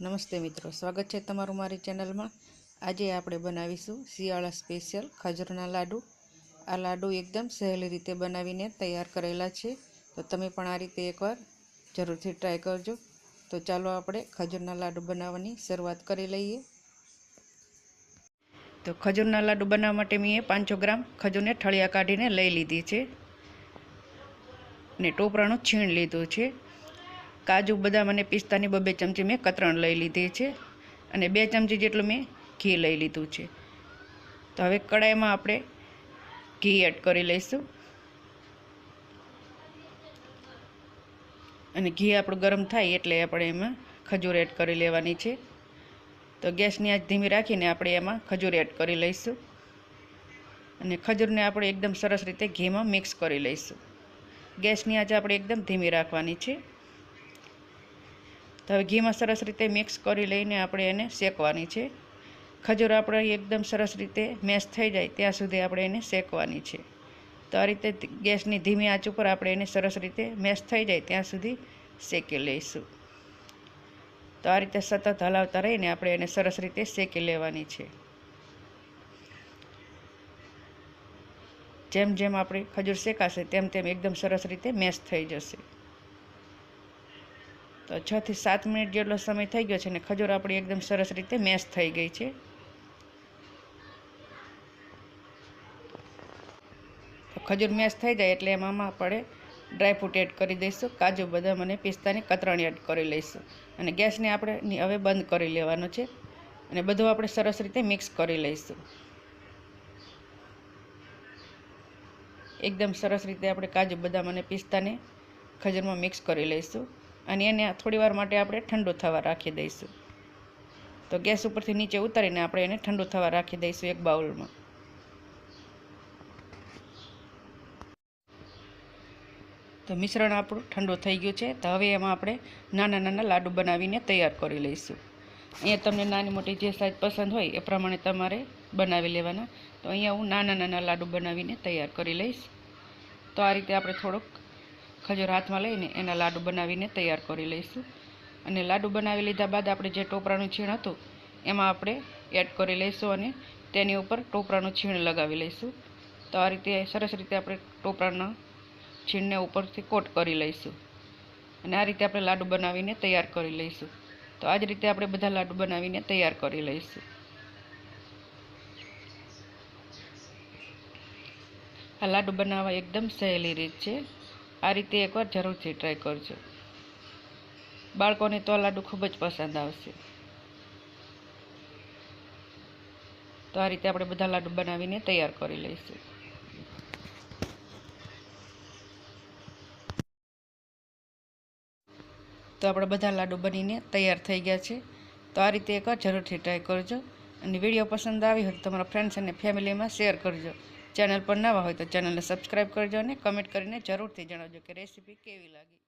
નમસ્તે મિત્રો, સ્વાગત છે તમારું મારી ચેનલમાં. આજે આપણે બનાવીશું શિયાળા સ્પેશિયલ ખજૂરના લાડુ. આ લાડુ એકદમ સહેલી રીતે બનાવીને તૈયાર કરેલા છે. તો તમે પણ આ રીતે એકવાર જરૂરથી ટ્રાય કરજો. તો ચાલો આપણે ખજૂરના લાડુ બનાવવાની શરૂઆત કરી લઈએ. તો ખજૂરના લાડુ બનાવવા માટે મેં પાંચસો ગ્રામ ખજૂરને ઠળિયા કાઢીને લઈ લીધી છે ને ટોપરાનું છીણ લીધું છે. કાજુ, બદામ અને પિસ્તાની બબે ચમચી મેં કતરણ લઈ લીધી છે અને બે ચમચી જેટલું મેં ઘી લઈ લીધું છે. તો હવે કડાઈમાં આપણે ઘી એડ કરી લઈશું. અને ઘી આપણું ગરમ થાય એટલે આપણે એમાં ખજૂર એડ કરી લેવાની છે. તો ગેસની આંચ ધીમી રાખીને આપણે એમાં ખજૂર એડ કરી લઈશું. અને ખજૂરને આપણે એકદમ સરસ રીતે ઘીમાં મિક્સ કરી લઈશું. ગેસની આંચ આપણે એકદમ ધીમી રાખવાની છે. તો હવે ઘીમાં સરસ રીતે મિક્સ કરી લઈને આપણે એને શેકવાની છે. ખજૂર આપણે એકદમ સરસ રીતે મેશ થઈ જાય ત્યાં સુધી આપણે એને શેકવાની છે. તો આ રીતે ગેસની ધીમી આંચ ઉપર આપણે એને સરસ રીતે મેશ થઈ જાય ત્યાં સુધી શેકી લઈશું. તો આ રીતે સતત હલાવતા રહીને આપણે એને સરસ રીતે શેકી લેવાની છે. જેમ જેમ આપણે ખજૂર શેકાશે તેમ તેમ એકદમ સરસ રીતે મેશ થઈ જશે. તો છ થી સાત મિનિટ જેટલો સમય થઈ ગયો છે ને ખજૂર આપણી એકદમ સરસ રીતે મેશ થઈ ગઈ છે. તો ખજૂર મેશ થઈ જાય એટલે એમાં આપણે ડ્રાયફ્રૂટ એડ કરી દઈશું, કાજુ, બદામ અને પિસ્તાની કતરણી એડ કરી લઈશું. અને ગેસને આપણે હવે બંધ કરી લેવાનો છે અને બધું આપણે સરસ રીતે મિક્સ કરી લઈશું. એકદમ સરસ રીતે આપણે કાજુ, બદામ અને પિસ્તાને ખજૂરમાં મિક્સ કરી લઈશું. અને એને થોડી વાર માટે આપણે ઠંડુ થવા રાખી દઈશું. તો ગેસ ઉપરથી નીચે ઉતારીને આપણે એને ઠંડુ થવા રાખી દઈશું એક બાઉલમાં. તો મિશ્રણ આપણું ઠંડુ થઈ ગયું છે. તો હવે એમાં આપણે નાના નાના લાડુ બનાવીને તૈયાર કરી લઈશું. અહીંયા તમને નાની મોટી જે સાઈઝ પસંદ હોય એ પ્રમાણે તમારે બનાવી લેવાના. તો અહીંયા હું નાના નાના લાડુ બનાવીને તૈયાર કરી લઈશ. તો આ રીતે આપણે થોડોક ખજૂર હાથમાં લઈને એના લાડુ બનાવીને તૈયાર કરી લઈશું. અને લાડુ બનાવી લીધા બાદ આપણે જે ટોપરાનું છીણ હતું, એમાં આપણે એડ કરી લઈશું અને તેની ઉપર ટોપરાનું છીણ લગાવી લઈશું. તો આ રીતે સરસ રીતે આપણે ટોપરાના છીણને ઉપરથી કોટ કરી લઈશું. અને આ રીતે આપણે લાડુ બનાવીને તૈયાર કરી લઈશું. તો આ જ રીતે આપણે બધા લાડુ બનાવીને તૈયાર કરી લઈશું. આ લાડુ બનાવવા એકદમ સહેલી રીત છે. આ રીતે એકવાર જરૂરથી ટ્રાય કરજો બાળકોને તો આ લાડુ ખૂબ જ પસંદ આવશે તો આ રીતે આપણે બધા લાડુ બનાવીને તૈયાર કરી લઈશું તો આપણે બધા લાડુ બનીને તૈયાર થઈ ગયા છે તો આ રીતે એકવાર જરૂરથી ટ્રાય કરજો અને વિડીયો પસંદ આવી હોય તો તમારા ફ્રેન્ડ્સ અને ફેમિલીમાં શેર કરજો ચેનલ પર નવા હોય તો ચેનલને સબસ્ક્રાઈબ કરજો અને કમેન્ટ કરીને જરૂરથી જણાવજો કે રેસીપી કેવી લાગી.